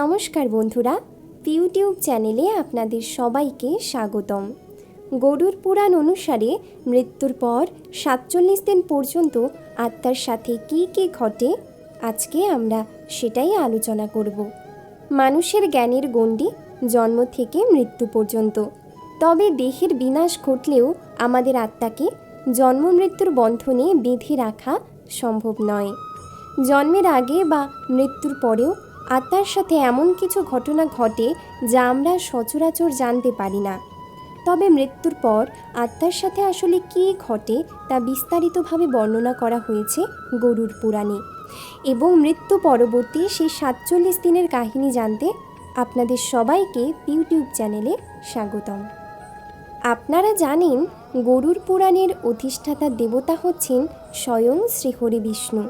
নমস্কার বন্ধুরা ইউটিউব চ্যানেলে আপনাদের সবাইকে স্বাগতম। গরুর পুরাণ অনুসারে মৃত্যুর পর সাতচল্লিশ দিন পর্যন্ত আত্মার সাথে কী কী ঘটে, আজকে আমরা সেটাই আলোচনা করব। মানুষের জ্ঞানের গণ্ডি জন্ম থেকে মৃত্যু পর্যন্ত। তবে দেহের বিনাশ ঘটলেও আমাদের আত্মাকে জন্ম মৃত্যুর বন্ধনে বেঁধে রাখা সম্ভব নয়। জন্মের আগে বা মৃত্যুর পরেও আত্মার সাথে এমন কিছু ঘটনা ঘটে যা আমরা সচরাচর জানতে পারি না। তবে মৃত্যুর পর আত্মার সাথে আসলে কী ঘটে তা বিস্তারিতভাবে বর্ণনা করা হয়েছে গরুর পুরাণে। এবং মৃত্যু পরবর্তী সেই সাতচল্লিশ দিনের কাহিনী জানতে আপনাদের সবাইকে ইউটিউব চ্যানেলে স্বাগতম। আপনারা জানেন, গরুর পুরাণের অধিষ্ঠাতা দেবতা হচ্ছেন স্বয়ং শ্রীহরি বিষ্ণু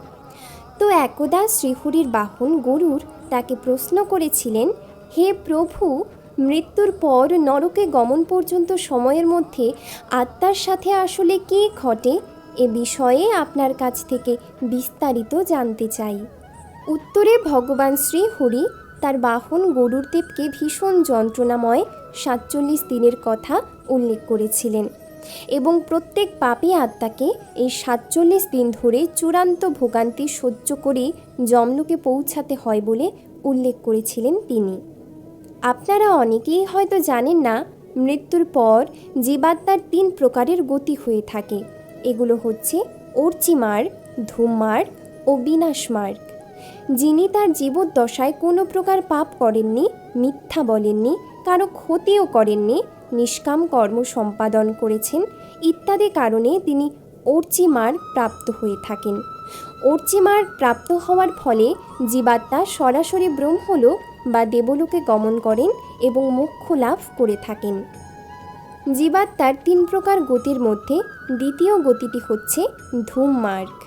তো একদা শ্রীহরির বাহন গরুর তাকে প্রশ্ন করেছিলেন, হে প্রভু, মৃত্যুর পর নরকে গমন পর্যন্ত সময়ের মধ্যে আত্মার সাথে আসলে কী ঘটে? এ বিষয়ে আপনার কাছ থেকে বিস্তারিত জানতে চাই। উত্তরে ভগবান শ্রীহরি তার বাহন গরুর দেবকে ভীষণ যন্ত্রণাময় সাতচল্লিশ দিনের কথা উল্লেখ করেছিলেন। এবং প্রত্যেক পাপী আত্মাকে এই সাতচল্লিশ দিন ধরে চূড়ান্ত ভোগান্তি সহ্য করে জমলুকে পৌঁছাতে হয় বলে উল্লেখ করেছিলেন তিনি। আপনারা অনেকেই হয়তো জানেন না, মৃত্যুর পর জীবাত্মার তিন প্রকারের গতি হয়ে থাকে। এগুলো হচ্ছে অর্চিমার্গ ধূমমার্গ ও বিনাশমার্গ যিনি তার জীবদ্দশায় কোনো প্রকার পাপ করেননি, মিথ্যা বলেননি, কারও ক্ষতিও করেননি নিষ্কাম কর্ম সম্পাদন করেছেন। ইত্যাদি কারণে তিনি অর্চিমার প্রাপ্ত হয়ে থাকেন। অর্চিমার প্রাপ্ত হওয়ার ফলে জীবাত্মা সরাসরি ব্রহ্মলোক বা দেবলোকে গমন করেন এবং মোক্ষ লাভ করে থাকেন। জীবাত্মার তিন প্রকার গতির মধ্যে দ্বিতীয় গতিটি হচ্ছে ধূমমার্গ।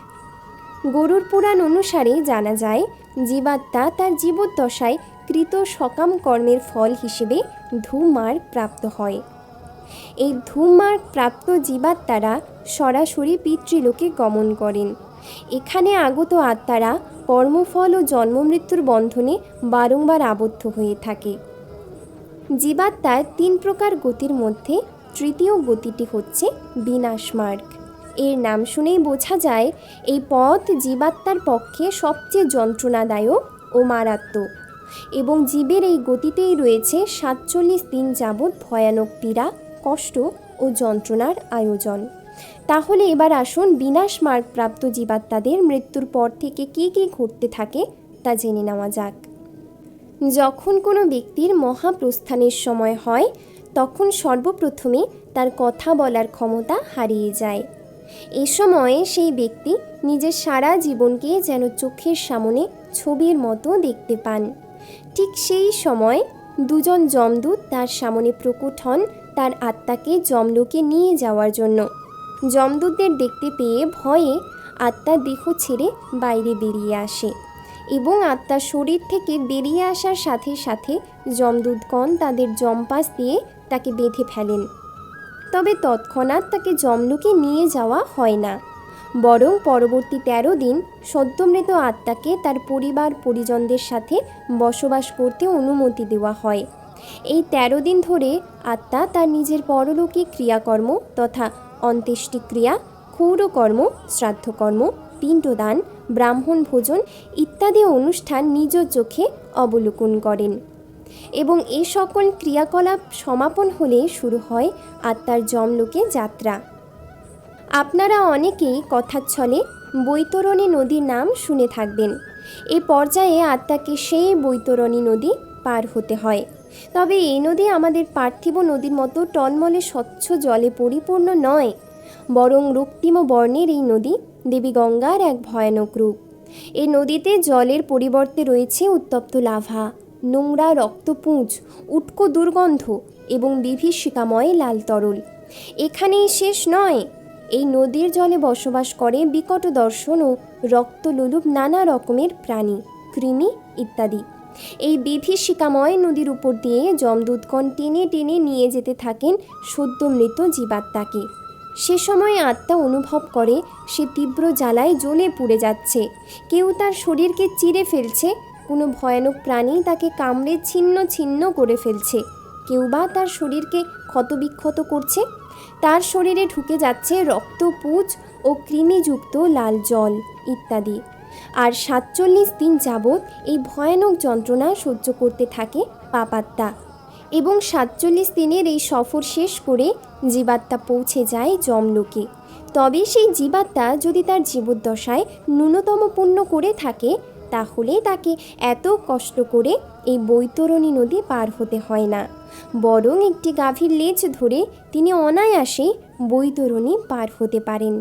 গরুর পুরাণ অনুসারে জানা যায়, জীবাত্মা তার জীবদ্দশায় কৃত সকাম কর্মের ফল হিসেবে ধূমার্গ প্রাপ্ত হয়। এই ধূমার্গ প্রাপ্ত জীবাত্মারা সরাসরি পিতৃলোকে গমন করেন। এখানে আগত আত্মারা কর্মফল ও জন্মমৃত্যুর বন্ধনে বারংবার আবদ্ধ হয়ে থাকে। জীবাত্মার তিন প্রকার গতির মধ্যে তৃতীয় গতিটি হচ্ছে বিনাশমার্গ। এর নাম শুনেই বোঝা যায়, এই পথ জীবাত্মার পক্ষে সবচেয়ে যন্ত্রণাদায়ক ও মারাত্মক। এবং জীবের এই গতিতেই রয়েছে সাতচল্লিশ দিন যাবৎ ভয়ানক পীড়া, কষ্ট ও যন্ত্রণার আয়োজন। তাহলে এবার আসুন বিনাশ মার্গ প্রাপ্ত জীবাত্মাদের মৃত্যুর পর থেকে কী কী ঘটতে থাকে তা জেনে নেওয়া যাক। যখন কোনো ব্যক্তির মহাপ্রস্থানের সময় হয়, তখন সর্বপ্রথমে তার কথা বলার ক্ষমতা হারিয়ে যায়। এ সময়ে সেই ব্যক্তি নিজের সারা জীবনকে যেন চোখের সামনে ছবির মতো দেখতে পান। ঠিক সেই সময় দুজন যমদূত তার সামনে প্রকট হন তার আত্মাকে যমলোকে নিয়ে যাওয়ার জন্য। যমদূতদের দেখতে পেয়ে ভয়ে আত্মা দেহ ছেড়ে বাইরে বেরিয়ে আসে এবং আত্মার শরীর থেকে বেরিয়ে আসার সাথে সাথে যমদূতগণ তাদের জম্পাস দিয়ে তাকে বেঁধে ফেলেন। তবে তৎক্ষণাৎ তাকে জমলোকে নিয়ে যাওয়া হয় না। বরং পরবর্তী তেরো দিন সদ্যমৃত আত্মাকে তার পরিবার পরিজনদের সাথে বসবাস করতে অনুমতি দেওয়া হয়। এই তেরো দিন ধরে আত্মা তার নিজের পরলৌকিক ক্রিয়াকর্ম তথা অন্ত্যেষ্টিক্রিয়া, ক্ষৌরকর্ম, শ্রাদ্ধকর্ম, পিণ্ডদান, ব্রাহ্মণ ভোজন ইত্যাদি অনুষ্ঠান নিজ চোখে অবলোকন করেন এবং এ সকল ক্রিয়াকলাপ সমাপন হলে শুরু হয় আত্মার জমলোকে যাত্রা। আপনারা অনেকেই কথার ছলে বৈতরণী নদীর নাম শুনে থাকবেন। এ পর্যায়ে আত্মাকে সেই বৈতরণী নদী পার হতে হয়। তবে এই নদী আমাদের পার্থিব নদীর মতো টলমলে স্বচ্ছ জলে পরিপূর্ণ নয়, বরং রক্তিম বর্ণের এই নদী দেবী গঙ্গার এক ভয়ানক রূপ। এই নদীতে জলের পরিবর্তে রয়েছে উত্তপ্ত লাভা, নোংরা রক্তপুঁজ, উটকো দুর্গন্ধ এবং বিভীষিকাময় লাল তরল। এখানেই শেষ নয় এই নদীর জলে বসবাস করে বিকট দর্শন ও রক্তলোলুপ নানা রকমের প্রাণী, কৃমি ইত্যাদি। এই বিভীষিকাময় নদীর উপর দিয়ে যমদূতগণ টেনে টেনে নিয়ে যেতে থাকেন সদ্য মৃত জীবাত্মাকে। সে সময় আত্মা অনুভব করে, সে তীব্র জ্বালায় জ্বলে পুড়ে যাচ্ছে। কেউ তার শরীরকে চিরে ফেলছে, কোনো ভয়ানক প্রাণী তাকে কামড়ে ছিন্ন ছিন্ন করে ফেলছে। কেউ বা তার শরীরকে ক্ষতবিক্ষত করছে তার শরীরে ঢুকে যাচ্ছে রক্তপুজ ও কৃমিযুক্ত লাল জল ইত্যাদি। আর সাতচল্লিশ দিন যাবৎ এই ভয়ানক যন্ত্রণা সহ্য করতে থাকে পাপাত্তা এবং সাতচল্লিশ দিনের এই সফর শেষ করে জীবাত্মা পৌঁছে যায় যমলোকে। তবে সেই জীবাত্মা যদি তার জীবদ্দশায় ন্যূনতম পূর্ণ করে থাকে তাহলে তাকে এত কষ্ট করে এই বৈতরণী নদী পার হতে হয় না। বরং একটি গাভীর লেজ ধরে তিনি অনায়াসে বৈতরণী পার হতে পারেন।